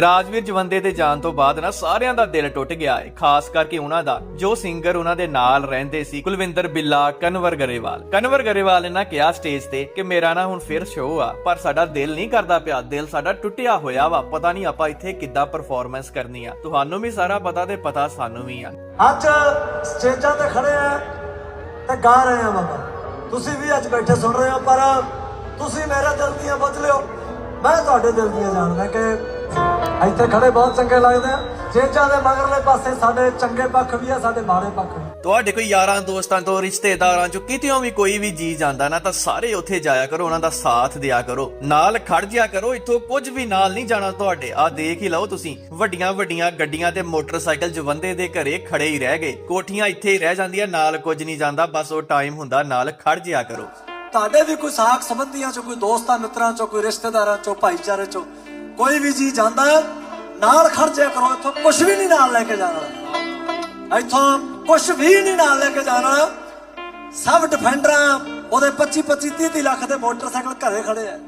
ਰਾਜਵੀਰ ਜਵੰਦੇ ਦੇ ਜਾਣ ਤੋਂ ਬਾਅਦ ਨਾ ਸਾਰਿਆਂ ਦਾ ਦਿਲ ਟੁੱਟ ਗਿਆ ਹੈ ਖਾਸ ਕਰਕੇ ਉਹਨਾਂ ਦਾ, ਜੋ ਸਿੰਗਰ ਉਹਨਾਂ ਦੇ ਨਾਲ ਰਹਿੰਦੇ ਸੀ, ਕੁਲਵਿੰਦਰ ਬਿੱਲਾ, ਕਨਵਰ ਗਰੇਵਾਲ। ਕਨਵਰ ਗਰੇਵਾਲ ਨੇ ਨਾ ਕਿਹਾ ਸਟੇਜ ਤੇ ਕਿ ਮੇਰਾ ਨਾ ਹੁਣ ਫਿਰ ਸ਼ੋਅ ਆ, ਪਰ ਸਾਡਾ ਦਿਲ ਨਹੀਂ ਕਰਦਾ ਪਿਆ, ਦਿਲ ਸਾਡਾ ਟੁੱਟਿਆ ਹੋਇਆ ਵਾ, ਪਤਾ ਨਹੀਂ ਆਪਾਂ ਇੱਥੇ ਕਿੱਦਾਂ ਪਰਫਾਰਮੈਂਸ ਕਰਨੀ ਆ। ਤੁਹਾਨੂੰ ਵੀ ਸਾਰਾ ਪਤਾ ਤੇ ਪਤਾ ਸਾਨੂੰ ਵੀ ਆ। ਅੱਜ ਸਟੇਜਾਂ ਤੇ ਖੜੇ ਆ ਤੇ ਗਾ ਰਹੇ ਆ ਬਾਬਾ। ਤੁਸੀਂ ਵੀ ਅੱਜ ਬੈਠੇ ਸੁਣ ਰਹੇ ਹੋ, ਪਰ ਤੁਸੀਂ ਮੇਰੇ ਦਿਲ ਦੀਆਂ ਬਦਲਿਓ। ਮੈਂ ਤੁਹਾਡੇ ਦਿਲ ਦੀਆਂ ਜਾਣਦਾ ਕਿ ਇੱਥੇ ਖੜੇ ਬਹੁਤ ਚੰਗੇ ਲੱਗਦੇ ਆ। ਸਟੇਜਾਂ ਦੇ ਮਗਰਲੇ ਪਾਸੇ ਸਾਡੇ ਚੰਗੇ ਪੱਖ ਵੀ ਆ ਸਾਡੇ ਮਾੜੇ ਪੱਖ ਵੀ। ਤੁਹਾਡੇ ਕੋਈ ਯਾਰਾਂ ਦੋਸਤਾਂ ਤੋਂ ਰਿਸ਼ਤੇਦਾਰਾਂ ਚੋਂ ਕਿਤੇੋਂ ਵੀ ਕੋਈ ਵੀ ਜੀ ਜਾਂਦਾ ਨਾ ਤਾਂ ਸਾਰੇ ਉੱਥੇ ਜਾਇਆ ਕਰੋ ਉਹਨਾਂ ਦਾ ਸਾਥ ਦਿਆ ਕਰੋ। ਨਾਲ ਖੜ ਜਿਆ ਕਰੋ ਇੱਥੋਂ ਕੁਝ ਵੀ ਨਾਲ ਨਹੀਂ ਜਾਣਾ ਤੁਹਾਡੇ। ਆ ਦੇਖ ਹੀ ਲਓ ਤੁਸੀਂ ਵੱਡੀਆਂ ਵੱਡੀਆਂ ਗੱਡੀਆਂ ਤੇ ਮੋਟਰਸਾਈਕਲ ਜਵੰਦੇ ਦੇ ਘਰੇ ਖੜੇ ਹੀ ਰਹਿ ਗਏ। ਕੋਠੀਆਂ ਇੱਥੇ ਹੀ ਰਹਿ ਜਾਂਦੀਆਂ ਨਾਲ ਕੁਝ ਨਹੀਂ ਜਾਂਦਾ ਬਸ ਉਹ ਟਾਈਮ ਹੁੰਦਾ ਨਾਲ ਖੜ ਜਿਆ ਕਰੋ। ਤੁਹਾਡੇ ਵੀ ਕੋਈ ਸਾਖ ਸੰਬੰਧੀਆਂ ਚੋਂ ਕੋਈ ਦੋਸਤਾਂ ਮਿੱਤਰਾਂ ਚੋਂ ਕੋਈ ਰਿਸ਼ਤੇਦਾਰਾਂ ਚੋਂ ਭਾਈਚਾਰੇ ਚੋਂ ਕੋਈ ਵੀ ਜੀ ਜਾਂਦਾ ਨਾਲ ਖਰਚਿਆ ਕਰੋ, ਇੱਥੋਂ ਕੁਝ ਵੀ ਨਹੀਂ ਨਾਲ ਲੈ ਕੇ ਜਾਣਾ ਇੱਥੋਂ ਕੁਝ ਵੀ ਨਹੀਂ ਨਾਲ ਲੈ ਕੇ ਜਾਣਾ ਸਭ ਡਿਫੈਂਡਰਾਂ, ਉਹਦੇ 25 25 30 30 ਲੱਖ ਦੇ ਮੋਟਰਸਾਈਕਲ ਘਰੇ ਖੜੇ ਆ।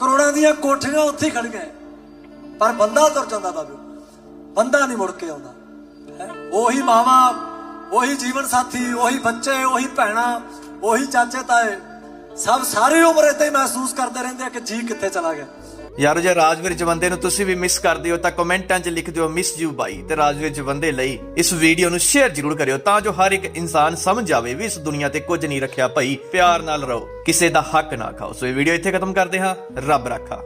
ਕਰੋੜਾਂ ਦੀਆਂ ਕੋਠੀਆਂ ਉੱਥੇ ਹੀ ਖੜੀਆਂ ਪਰ ਬੰਦਾ ਤੁਰ ਜਾਂਦਾ ਬਾਬੂ, ਬੰਦਾ ਨਹੀਂ ਮੁੜ ਕੇ ਆਉਂਦਾ। ਉਹੀ ਮਾਵਾ, ਉਹੀ ਜੀਵਨ ਸਾਥੀ, ਉਹੀ ਬੱਚੇ, ਉਹੀ ਭੈਣਾਂ, ਉਹੀ ਚਾਚੇ ਤਾਏ ਸਭ ਸਾਰੀ ਉਮਰ ਏਦਾਂ ਹੀ ਮਹਿਸੂਸ ਕਰਦੇ ਰਹਿੰਦੇ ਆ ਕਿ ਜੀ ਕਿੱਥੇ ਚਲਾ ਗਿਆ। ਯਾਰੋ, ਜੇ ਰਾਜਵੀਰ ਜਵੰਦੇ ਨੂੰ ਤੁਸੀਂ ਵੀ ਮਿਸ ਕਰਦੇ ਹੋ, ਤਾਂ ਕਮੈਂਟਾਂ 'ਚ ਲਿਖ ਦਿਓ ਮਿਸ ਯੂ ਬਾਈ ਤੇ ਰਾਜਵੀਰ ਜਵੰਦੇ ਲਈ ਇਸ ਵੀਡੀਓ ਨੂੰ ਸ਼ੇਅਰ ਜ਼ਰੂਰ ਕਰਿਓ, ਤਾਂ ਜੋ ਹਰ ਇੱਕ ਇਨਸਾਨ ਸਮਝ ਜਾਵੇ ਵੀ ਇਸ ਦੁਨੀਆ ਤੇ ਕੁਝ ਨਹੀਂ ਰੱਖਿਆ ਭਾਈ, ਪਿਆਰ ਨਾਲ ਰਹੋ, ਕਿਸੇ ਦਾ ਹੱਕ ਨਾ ਖਾਓ। ਸੋ ਇਹ ਵੀਡੀਓ ਇੱਥੇ ਖਤਮ ਕਰਦੇ ਹਾਂ। ਰੱਬ ਰੱਖਾ।